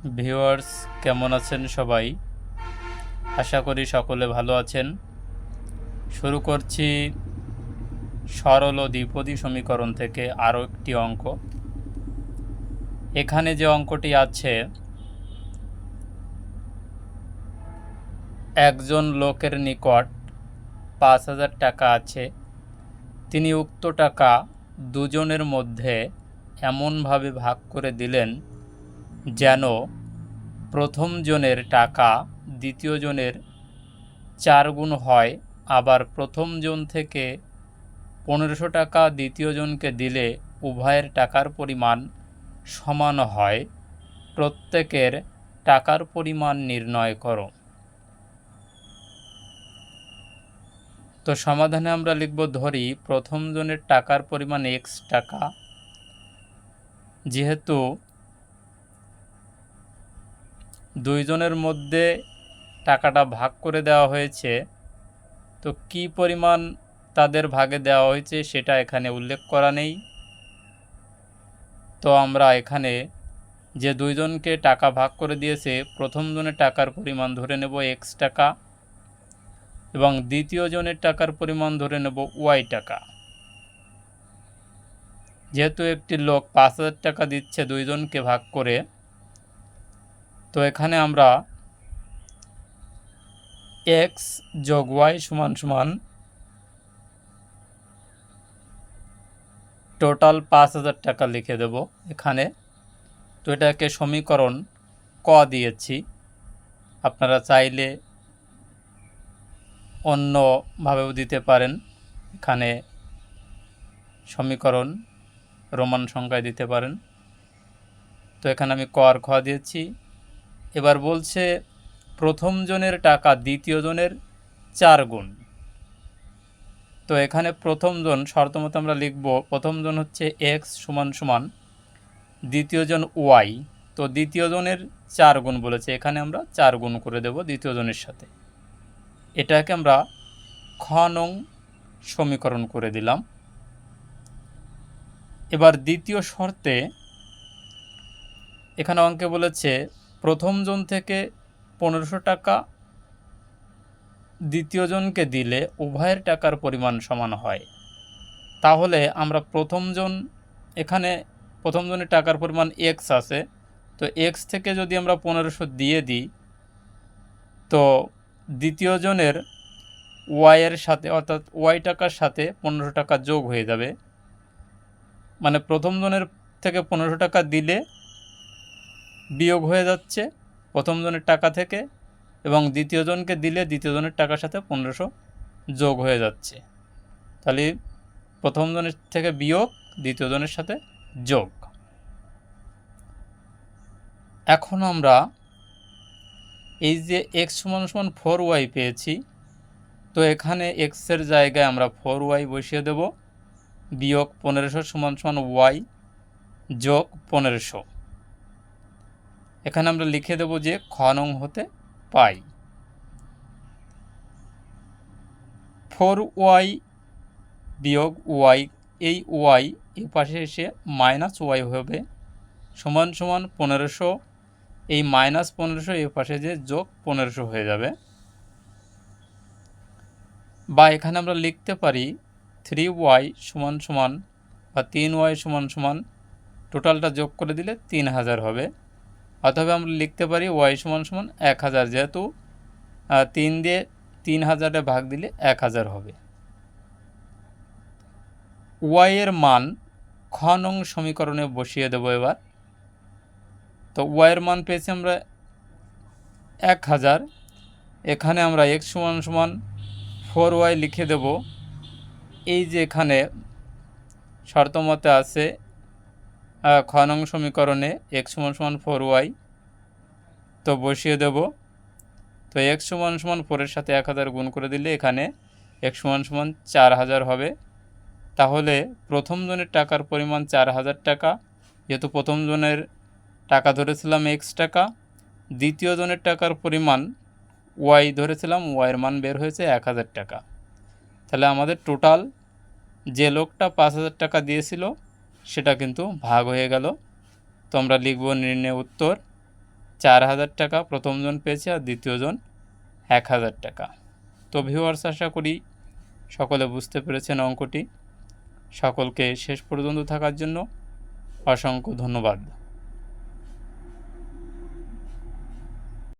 Viewers, কেমন আছেন সবাই? আশা করি সকলে ভালো আছেন। শুরু করছি সরল ও দ্বিপদী সমীকরণ থেকে আরও একটি অঙ্ক। এখানে যে অঙ্কটি আছে, একজন লোকের নিকট পাঁচ হাজার টাকা আছে। তিনি উক্ত টাকা দুজনের মধ্যে এমনভাবে ভাগ করে দিলেন যেন প্রথম জনের টাকা দ্বিতীয় জনের চার গুণ হয়, আবার প্রথম জন থেকে পনেরোশো টাকা দ্বিতীয় জনকে দিলে উভয়ের টাকার পরিমাণ সমান হয়। প্রত্যেকের টাকার পরিমাণ নির্ণয় করো। তো সমাধানে আমরা লিখব ধরি, প্রথম জনের টাকার পরিমাণ এক্স টাকা। যেহেতু দুইজনের মধ্যে টাকাটা ভাগ করে দেওয়া হয়েছে। তো কি পরিমাণ তাদের ভাগে দেওয়া হয়েছে সেটা এখানে উল্লেখ করা নেই। তো আমরা এখানে যে দুইজনকে টাকা ভাগ করে দিয়েছে, প্রথম জনের টাকার পরিমাণ ধরে নেব এক্স টাকা এবং দ্বিতীয় জনের টাকার পরিমাণ ধরে নেব ওয়াই টাকা। যেহেতু একটি লোক পাঁচ হাজার টাকা দিচ্ছে দুইজনকে ভাগ করে তো এখানে আমরা এক্স যোগ ওয়াই সমান সমান টোটাল পাঁচ হাজার টাকা লিখে দেব এখানে। তো এটাকে সমীকরণ ক দিয়েছি। আপনারা চাইলে অন্যভাবেও দিতে পারেন। এখানে সমীকরণ রোমান সংখ্যায় দিতে পারেন। তো এখানে আমি ক খ দিয়েছি। এবার বলছে, প্রথম জনের টাকা দ্বিতীয় জনের চার গুণ। তো এখানে প্রথম জন শর্তমতো আমরা লিখব, প্রথম জন হচ্ছে এক্স সমান সমান, দ্বিতীয় জন ওয়াই তো দ্বিতীয় জনের চার গুণ বলেছে, এখানে আমরা চার গুণ করে দেব দ্বিতীয় জনের সাথে। এটাকে আমরা খ নং সমীকরণ করে দিলাম। এবার দ্বিতীয় শর্তে এখানে অঙ্কে বলেছে প্রথম জন থেকে পনেরোশো টাকা, দ্বিতীয় জনকে দিলে উভয়ের টাকার পরিমাণ সমান হয়। তাহলে আমরা প্রথম জন, এখানে প্রথম জনের টাকার পরিমাণ এক্স আছে, তো এক্স থেকে যদি আমরা পনেরোশো দিয়ে দিই, তো দ্বিতীয় জনের ওয়াইয়ের সাথে, অর্থাৎ ওয়াই টাকার সাথে পনেরোশো টাকা যোগ হয়ে যাবে। মানে প্রথম জনের থেকে পনেরোশো টাকা দিলে বিয়োগ হয়ে যাচ্ছে প্রথম জনের টাকা থেকে এবং দ্বিতীয় জনকে দিলে দ্বিতীয় জনের টাকার সাথে পনেরোশো যোগ হয়ে যাচ্ছে। তাহলে প্রথম জনের থেকে বিয়োগ, দ্বিতীয় জনের সাথে যোগ। এখন আমরা এই যে এক্স সমান সমান ফোর ওয়াই পেয়েছি, তো এখানে এক্সের জায়গায় আমরা ফোর ওয়াই বসিয়ে দেব। বিয়োগ পনেরোশো সমান সমান ওয়াই যোগ পনেরোশো। এখানে আমরা লিখে দেব যে খ নং হতে পাই। ফোর ওয়াই বিয়োগ ওয়াই, এই ওয়াই এই পাশে এসে মাইনাস ওয়াই হবে সমান সমান পনেরোশো। এই মাইনাস পনেরোশো এই পাশে যে যোগ পনেরোশো হয়ে যাবে। বা এখানে আমরা লিখতে পারি থ্রি ওয়াই সমান সমান বা তিন ওয়াই সমান সমান টোটালটা যোগ করে দিলে তিন হাজার হবে। অথবা আমরা লিখতে পারি ওয়াই সমান সমান এক হাজার, যেহেতু তিন দিয়ে তিন হাজারে ভাগ দিলে এক হাজার হবে। ওয়াইয়ের মান খ নং সমীকরণে বসিয়ে দেবো এবার। তো ওয়াইয়ের মান পেয়েছি আমরা এক হাজার। এখানে আমরা এক্স সমান সমান ফোর ওয়াই লিখে দেব। এই যে এখানে শর্তমতে আছে খ নং সমীকরণে এক্স সমান সমান ফোর ওয়াই তো বসিয়ে দেব। তো এক্স সমান সমান ফোরের সাথে এক হাজার গুণ করে দিলে এখানে এক সমান সমান চার হাজার হবে। তাহলে প্রথম জনের টাকার পরিমাণ চার হাজার টাকা, যেহেতু প্রথম জনের টাকা ধরেছিলাম এক্স টাকা, দ্বিতীয় জনের টাকার পরিমাণ ওয়াই ধরেছিলাম ওয়াইয়ের মান বের হয়েছে এক হাজার টাকা। তাহলে আমাদের টোটাল যে লোকটা পাঁচ হাজার টাকা দিয়েছিল সেটা কিন্তু ভাগ হয়ে গেল। তো আমরা লিখব নির্ণয় উত্তর, চার হাজার টাকা প্রথমজন পেয়েছে আর দ্বিতীয়জন এক হাজার টাকা। তো ভিউয়ার্স আশা করি সকলে বুঝতে পেরেছেন অঙ্কটি। সকলকে শেষ পর্যন্ত থাকার জন্য অসংখ্য ধন্যবাদ।